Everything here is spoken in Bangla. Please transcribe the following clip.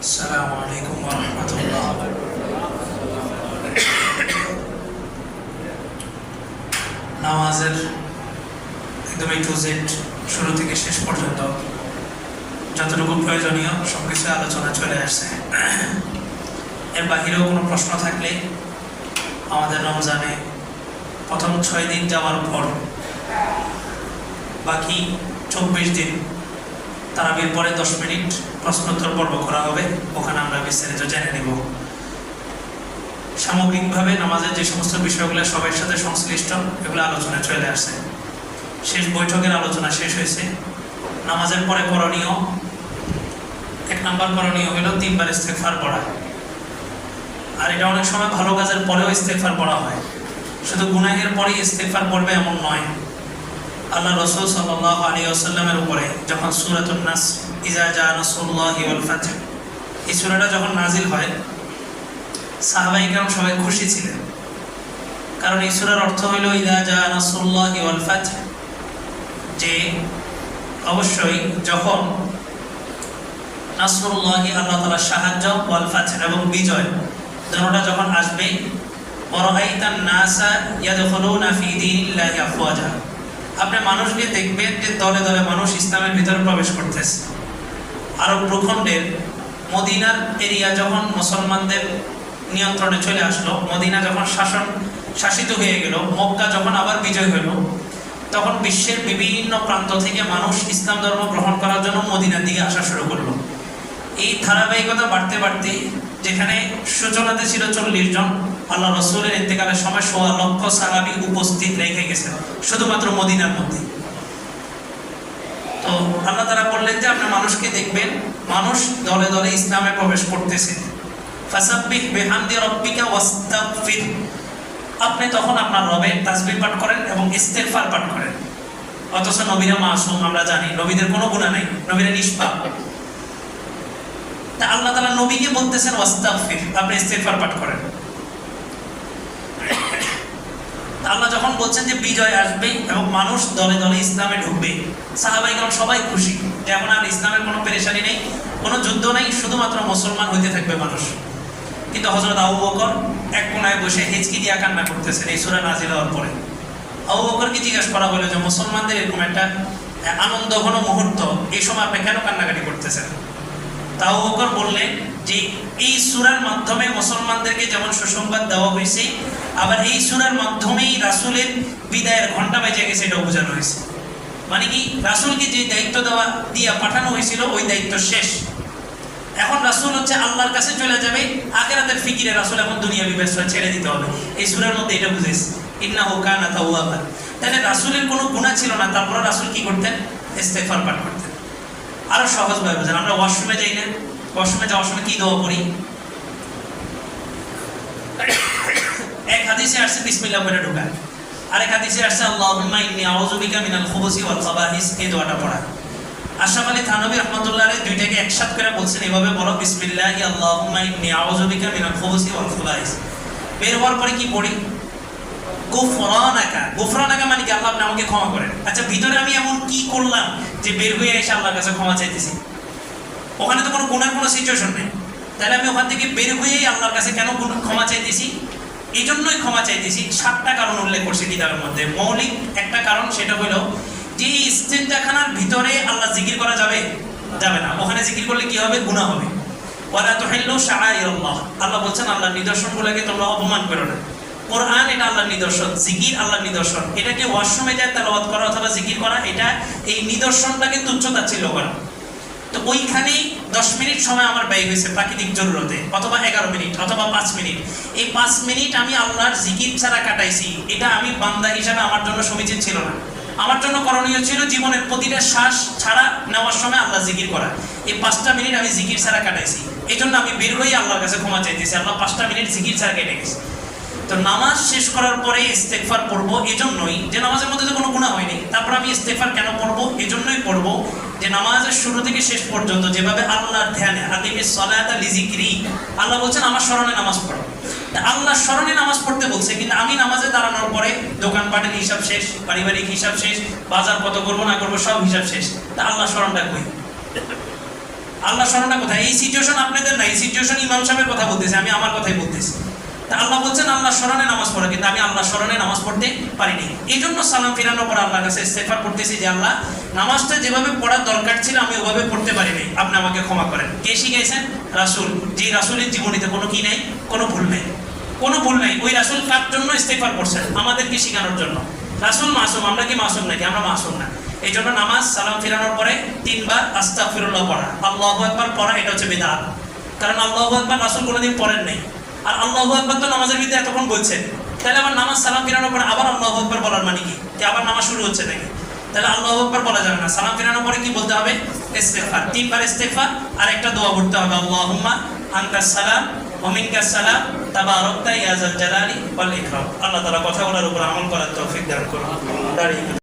السلام عليكم ورحمة الله নামাজের একদম এ টু জেড শুরু থেকে শেষ পর্যন্ত যতটুকু প্রয়োজনীয় সব কিছু আলোচনা চলে আসছে এর বাহিরেও কোনো প্রশ্ন থাকলে আমাদের রমজানে প্রথম ছয় দিন যাওয়ার পর বাকি চব্বিশ দিন তারাবির পরে দশ মিনিট প্রশ্নোত্তর পর্ব করা হবে, ওখানে আমরা বিস্তারিত জেনে নেব। সামগ্রিকভাবে নামাজের যে সমস্ত বিষয়গুলো সবার সাথে সংশ্লিষ্ট, এগুলো আলোচনা চলে আসছে। শেষ বৈঠকের আলোচনা শেষ হয়েছে। নামাজের পরে করণীয়, এক নাম্বার করণীয় হলো তিনবার ইস্তেকফার পড়া। আর এটা অনেক সময় ভালো কাজের পরেও ইস্তেকফার পড়া হয়। শুধু গুনাহের পরেই ইস্তেকফার পড়বে এমন নয়। আল্লাহ রসুল সাল্লাহ আলী আসাল্লামের উপরে যখন সুরাতুল নাস ইজা জা রসুল্লাহ ফাতহ এই সুরাটা যখন নাজিল হয় সাহাবাই কেমন সবাই খুশি ছিলেন। কারণ এই সুরার অর্থ হইল ইজা জা রসুল্লাহ ওয়াল ফাতহ যে অবশ্যই যখন নাসরুল্লাহি আল্লাহ তাআলার সাহায্য ওয়াল ফাতহ এবং বিজয় দুটোটা যখন আসবে ওয়ারাইতান নাসা ইয়াদখুলুনা ফি দীনিল্লাহি আফওয়াজা আপনি মানুষকে দেখবেন যে দলে দলে মানুষ ইসলামের ভিতরে প্রবেশ করতেছে। আরব ভূখণ্ডের মদিনার এরিয়া যখন মুসলমানদের নিয়ন্ত্রণে চলে আসলো, মদিনা যখন শাসন শাসিত হয়ে গেল, মক্কা যখন আবার বিজয় হলো, তখন বিশ্বের বিভিন্ন প্রান্ত থেকে মানুষ ইসলাম ধর্ম গ্রহণ করার জন্য মদিনার দিকে আসা শুরু করল। এই ধারাবাহিকতা বাড়তে বাড়তে যেখানে সূচনাতে ছিল চল্লিশ জন আল্লাহ রসুলের ইন্তেকালের সময় সোয়া লক্ষ সাহাবি উপস্থিত রেখে গেছেন, শুধুমাত্র মদিনার মধ্যে। তো আল্লাহ তারা বললেন যে আপনি মানুষকে দেখবেন, মানুষ দলে দলে ইসলামে প্রবেশ করতেছে। ফাসাব্বিহ বিহামদি রব্বিকা ওয়াস্তাগফির। আপনি তখন আপনার রবের তাসবিহ পাঠ করেন এবং ইস্তেগফার পাঠ করেন। অথচ নবীরা মাসুম, আমরা জানি, নবীদের কোনো গুনাহ নাই, নবীরা নিষ্পাপ। তা আল্লাহ তাআলা নবীকে বলতেছেন, ওয়াস্তাগফির, আপনি ইস্তেগফার পাঠ করেন। আল্লাহ যখন বলছেন যে বিজয় আসবে এবং মানুষ দলে দলে ইসলামে ঢুকবে সাহাবাইগণ সবাই খুশি যে এখন আর ইসলামের কোনো পেরেশানি নেই, কোনো যুদ্ধ নেই, শুধুমাত্র মুসলমান হইতে থাকবে মানুষ। কিন্তু হজরত আবু বকর এক কোনায় বসে হেঁচকি দিয়া কান্না করতেছেন এই সুরা নাজিল হওয়ার পরে। আবু বকরকে জিজ্ঞাসা করা হলো যে, মুসলমানদের এরকম একটা আনন্দ ঘন মুহূর্ত, এই সময় আপনি কেন কান্নাকাটি করতেছেন? তাও বকর বললেন যে এই সুরার মাধ্যমে মুসলমানদেরকে যেমন সুসংবাদ দেওয়া হয়েছে, আবার এই সুরার মাধ্যমেই রাসুলের বিদায়ের ঘণ্টা বেজে গেছে এটা বোঝানো হয়েছে। মানে কি, রাসুলকে যে দায়িত্ব দেওয়া, দিয়া পাঠানো হয়েছিল, ওই দায়িত্ব শেষ। এখন রাসুল হচ্ছে আল্লাহর কাছে চলে যাবে, আখেরাতের ফিকিরে রাসুল এখন দুনিয়া ব্যবসা ছেড়ে দিতে হবে। এই সুরের মধ্যে এটা বুঝেছে ইন্না হোকানা তাওয়াবা। তাহলে রাসুলের কোনো গুণা ছিল না তারপরে রাসুল কি করতেন? ইস্তেফার পাঠ করতেন। আরও সহজভাবে বোঝেন, আমরা ওয়াশরুমে যাই না? ওয়াশরুমে যাওয়ার সময় কি দোয়া করি? এক হাদিসে আসছে, বিসমিল্লাহ বলে ঢোকা আরেক হাদিসে আসছে, আল্লাহুম্মা ইন্নী আউযু বিকা মিনাল খুবুসি ওয়াল খাবাইস। এই দোয়াটা পড়া। আশরাফ আলী থানভী রাহমাতুল্লাহ আলাইহি দুইটাকে একসাথ করে বলছেন, এভাবে বলো, বিসমিল্লাহি আল্লাহুম্মা ইন্নী আউযু বিকা মিনাল খুবুসি ওয়াল খাবাইস। বের হওয়ার পরে কি পড়ি? গুফরানাকা। গুফরানাকা মানে কি? আল্লাহ আপনি আমাকে ক্ষমা করেন। আচ্ছা ভিতরে আমি এমন কি করলাম যে বের হয়ে এসে আল্লাহর কাছে ক্ষমা চাইতেছি? ওখানে তো কোনো গুণার কোনো সিচুয়েশন নেই। তাহলে আমি ওখান থেকে বের হয়েই আল্লাহর কাছে কেন ক্ষমা চাইতেছি? এই জন্যই ক্ষমা চাইতেছি। সাতটা কারণ উল্লেখ করছে কিতাবের মধ্যে। মৌলিক একটা কারণ সেটা হলো, যে ইস্তেঞ্জাখানার ভিতরে আল্লাহ জিকির করা যাবে যাবে না। ওখানে জিকির করলে কি হবে? গুনাহ হবে। ওয়ালা তুহিল্লু শাআইরাল্লাহ। আল্লাহ বলছেন, আল্লাহর নিদর্শনগুলোকে তোমরা অপমান করো না। কোরআন এটা আল্লাহর নিদর্শন, জিকির আল্লাহর নিদর্শন। এটাকে ওয়াশরুমে যায় তেলাওয়াত করা অথবা জিকির করা, এটা এই নিদর্শনটাকে তুচ্ছ তাচ্ছিল্য করা। তো ওইখানেই দশ মিনিট সময় আমার ব্যয় হয়েছে প্রাকৃতিক জরুরতে, অথবা এগারো মিনিট, অথবা পাঁচ মিনিট। এই পাঁচ মিনিট আমি আল্লাহর জিকির ছাড়া কাটাইছি। এটা আমি বান্দা হিসাবে আমার জন্য সমীচীন ছিল না। আমার জন্য করণীয় ছিল জীবনের প্রতিটা শ্বাস ছাড়া নেওয়ার সময় আল্লাহ জিকির করা। এই পাঁচটা মিনিট আমি জিকির ছাড়া কাটাইছি। এই জন্য আমি বের হয়ে আল্লাহর কাছে ক্ষমা চাইতেছি। আল্লাহ পাঁচটা মিনিট জিকির ছাড়া কেটে গেছে। তো নামাজ শেষ করার পরে ইস্তেগফার পড়ব এজন্যই, যে নামাজের মধ্যে তো কোনো গুনাহ হয়নি। তারপর আমি ইস্তেগফার কেন পড়ব? এজন্যই পড়ব যে নামাজের শুরু থেকে শেষ পর্যন্ত যেভাবে আল্লাহর ধ্যানে আদিমে সলাত লিজিক্রি আল্লাহ বলছেন, আমার স্মরণে নামাজ পড়ো। আল্লাহ স্মরণে নামাজ পড়তে বলছে, কিন্তু আমি নামাজে দাঁড়ানোর পরে দোকানপাটের হিসাব শেষ, পারিবারিক হিসাব শেষ, বাজার কত করব না করব সব হিসাব শেষ। তা আল্লাহ স্মরণটা কই? আল্লাহ স্মরণটা কোথায়? এই সিচুয়েশন আপনাদের না, এই সিচুয়েশন ইমাম সাহেবের কথা বলতেছে, আমি আমার কথাই বলতেছি। আল্লাহ বলছেন, আল্লাহ স্মরণে নামাজ পড়া। কিন্তু আমি আল্লাহ স্মরণে নামাজ পড়তে পারিনি। এই জন্য সালাম ফিরানোর পর আল্লাহর কাছে ইস্তেফার করতেছি যে, আল্লাহ, নামাজটা যেভাবে পড়ার দরকার ছিল, আমি ওভাবে পড়তে পারিনি। আপনি আমাকে ক্ষমা করেন। কে শিখাইছেন রাসূল। যে রাসূলের জীবনীতে কোনো কি নাই, কোনো ভুল নেই। কোনো ভুল নাই। ওই রাসুল কার জন্য ইস্তেফার করছেন? আমাদেরকে শেখানোর জন্য। রাসুল মাসুম, আমরা কি মাসুম নাকি? আমরা মাসুম না। এই জন্য নামাজ, সালাম ফিরানোর পরে তিনবার আস্তাগফিরুল্লাহ পড়া। আল্লাহু আকবার পড়া, এটা হচ্ছে বিদআত কারণ আল্লাহু আকবার রাসূল কোনোদিন পড়েন নাই। আর আল্লাহু আকবার তো নামাজের ভিতরে এতক্ষণ বলছেন তাহলে আবার নামাজ সালাম ফিরানোর পরে আবার আল্লাহু আকবার বলার মানে কি? যে আবার নামাজ শুরু হচ্ছে নাকি? তাহলে আল্লাহু আকবার বলা যাবে না। সালাম ফিরানোর পরে কি বলতে হবে? ইস্তেগফার। তিনবার ইস্তেগফার আর একটা দোয়া পড়তে হবে। আল্লাহুম্মা আনকাস সালাম ওয়া মিনকাস সালাম, তাবারাকতা ইয়া জাল জালালি ওয়াল ইকরাম। আল্লাহ তাআলা কথা বলার উপর আমল করার তৌফিক দান করুন।